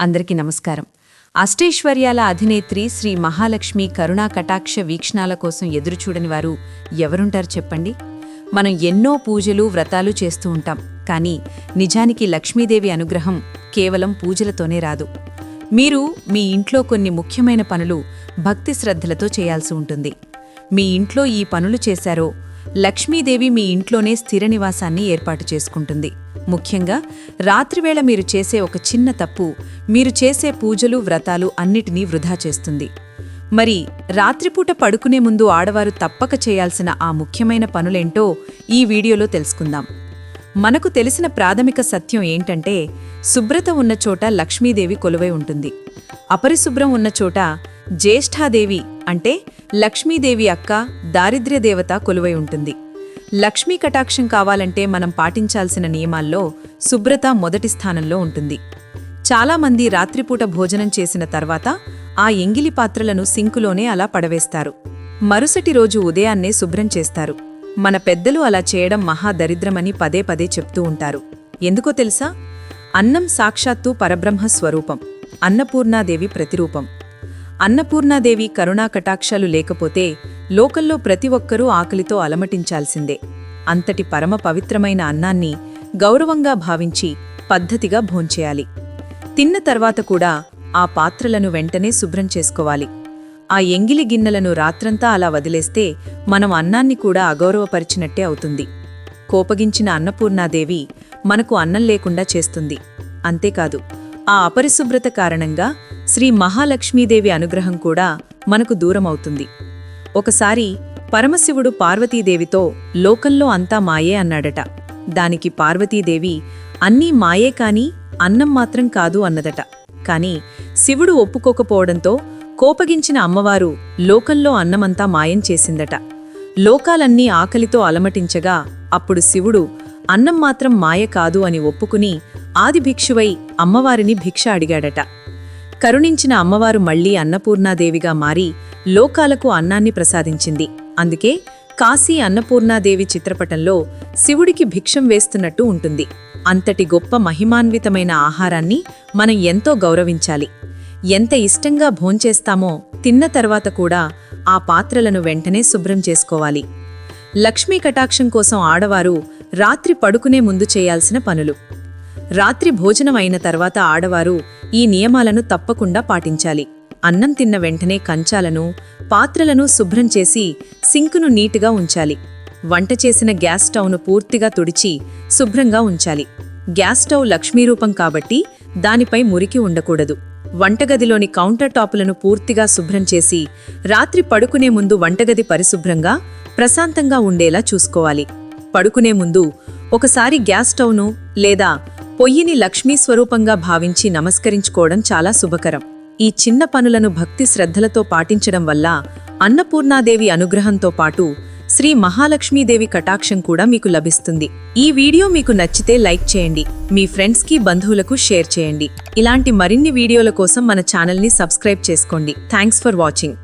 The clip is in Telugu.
అందరికీ నమస్కారం. అష్టైశ్వర్యాల అధినేత్రి శ్రీ మహాలక్ష్మి కరుణా కటాక్ష వీక్షణాల కోసం ఎదురుచూడని వారు ఎవరుంటారు చెప్పండి? మనం ఎన్నో పూజలు వ్రతాలు చేస్తూ ఉంటాం. కానీ నిజానికి లక్ష్మీదేవి అనుగ్రహం కేవలం పూజలతోనే రాదు. మీరు మీ ఇంట్లో కొన్ని ముఖ్యమైన పనులు భక్తి శ్రద్ధలతో చేయాల్సి ఉంటుంది. మీ ఇంట్లో ఈ పనులు చేశారో లక్ష్మీదేవి మీ ఇంట్లోనే స్థిర నివాసాన్ని ఏర్పాటు చేసుకుంటుంది. ముఖ్యంగా రాత్రివేళ మీరు చేసే ఒక చిన్న తప్పు మీరు చేసే పూజలు వ్రతాలు అన్నిటినీ వృధా చేస్తుంది. మరి రాత్రిపూట పడుకునే ముందు ఆడవారు తప్పక చేయాల్సిన ఆ ముఖ్యమైన పనులేంటో ఈ వీడియోలో తెలుసుకుందాం. మనకు తెలిసిన ప్రాథమిక సత్యం ఏంటంటే శుభ్రత ఉన్న చోట లక్ష్మీదేవి కొలువై ఉంటుంది. అపరిశుభ్రం ఉన్న చోట జ్యేష్ఠాదేవి అంటే లక్ష్మీదేవి అక్క దారిద్ర్య దేవత కొలువై ఉంటుంది. లక్ష్మీ కటాక్షం కావాలంటే మనం పాటించాల్సిన నియమాల్లో శుభ్రత మొదటి స్థానంలో ఉంటుంది. చాలామంది రాత్రిపూట భోజనం చేసిన తర్వాత ఆ ఎంగిలి పాత్రలను సింకులోనే అలా పడవేస్తారు. మరుసటి రోజు ఉదయాన్నే శుభ్రం చేస్తారు. మన పెద్దలు అలా చేయడం మహా దరిద్రమని పదే పదే చెప్తూ ఉంటారు. ఎందుకో తెలుసా? అన్నం సాక్షాత్తు పరబ్రహ్మ స్వరూపం. అన్నపూర్ణాదేవి ప్రతిరూపం. అన్నపూర్ణాదేవి కరుణా కటాక్షాలు లేకపోతే లోకల్లో ప్రతి ఒక్కరూ ఆకలితో అలమటించాల్సిందే. అంతటి పరమ పవిత్రమైన అన్నాన్ని గౌరవంగా భావించి పద్ధతిగా భోంచేయాలి. తిన్న తర్వాత కూడా ఆ పాత్రలను వెంటనే శుభ్రం చేసుకోవాలి. ఆ ఎంగిలి గిన్నెలను రాత్రంతా అలా వదిలేస్తే మనం అన్నాన్ని కూడా అగౌరవపరిచినట్టే అవుతుంది. కోపగించిన అన్నపూర్ణాదేవి మనకు అన్నం లేకుండా చేస్తుంది. అంతేకాదు ఆ అపరిశుభ్రత కారణంగా శ్రీ మహాలక్ష్మీదేవి అనుగ్రహం కూడా మనకు దూరమవుతుంది. ఒకసారి పరమశివుడు పార్వతీదేవితో లోకంలో అంతా మాయే అన్నాడట. దానికి పార్వతీదేవి అన్నీ మాయే కాని అన్నం మాత్రం కాదు అన్నదట. కాని శివుడు ఒప్పుకోకపోవడంతో కోపగించిన అమ్మవారు లోకంలో అన్నమంతా మాయం చేసిందట. లోకాలన్నీ ఆకలితో అలమటించగా అప్పుడు శివుడు అన్నం మాత్రం మాయ కాదు అని ఒప్పుకుని ఆదిభిక్షువై అమ్మవారిని భిక్ష అడిగాడట. కరుణించిన అమ్మవారు మళ్ళీ అన్నపూర్ణాదేవిగా మారి లోకాలకు అన్నాన్ని ప్రసాదించింది. అందుకే కాశీ అన్నపూర్ణాదేవి చిత్రపటంలో శివుడికి భిక్షం వేస్తున్నట్టు ఉంటుంది. అంతటి గొప్ప మహిమాన్వితమైన ఆహారాన్ని మనం ఎంతో గౌరవించాలి. ఎంత ఇష్టంగా భోంచేస్తామో తిన్న తర్వాత కూడా ఆ పాత్రలను వెంటనే శుభ్రం చేసుకోవాలి. లక్ష్మీ కటాక్షం కోసం ఆడవారు రాత్రి పడుకునే ముందు చేయాల్సిన పనులు. రాత్రి భోజనం అయిన తర్వాత ఆడవారు ఈ నియమాలను తప్పకుండా పాటించాలి. అన్నం తిన్న వెంటనే కంచాలను పాత్రలను శుభ్రం చేసి సింకును నీటుగా ఉంచాలి. వంట చేసిన గ్యాస్ స్టవ్ను పూర్తిగా తుడిచి శుభ్రంగా ఉంచాలి. గ్యాస్ స్టవ్ లక్ష్మీరూపం కాబట్టి దానిపై మురికి ఉండకూడదు. వంటగదిలోని కౌంటర్ టాపులను పూర్తిగా శుభ్రం చేసి రాత్రి పడుకునే ముందు వంటగది పరిశుభ్రంగా ప్రశాంతంగా ఉండేలా చూసుకోవాలి. పడుకునే ముందు ఒకసారి గ్యాస్ స్టవ్ను లేదా పొయ్యిని లక్ష్మీ స్వరూపంగా భావించి నమస్కరించుకోవడం చాలా శుభకరం. ఈ చిన్న పనులను భక్తి శ్రద్ధలతో పాటించడం వల్ల అన్నపూర్ణాదేవి అనుగ్రహంతో పాటు శ్రీ మహాలక్ష్మీదేవి కటాక్షం కూడా మీకు లభిస్తుంది. ఈ వీడియో మీకు నచ్చితే లైక్ చేయండి. మీ ఫ్రెండ్స్కి బంధువులకు షేర్ చేయండి. ఇలాంటి మరిన్ని వీడియోల కోసం మన ఛానల్ని సబ్స్క్రైబ్ చేసుకోండి. Thanks for watching.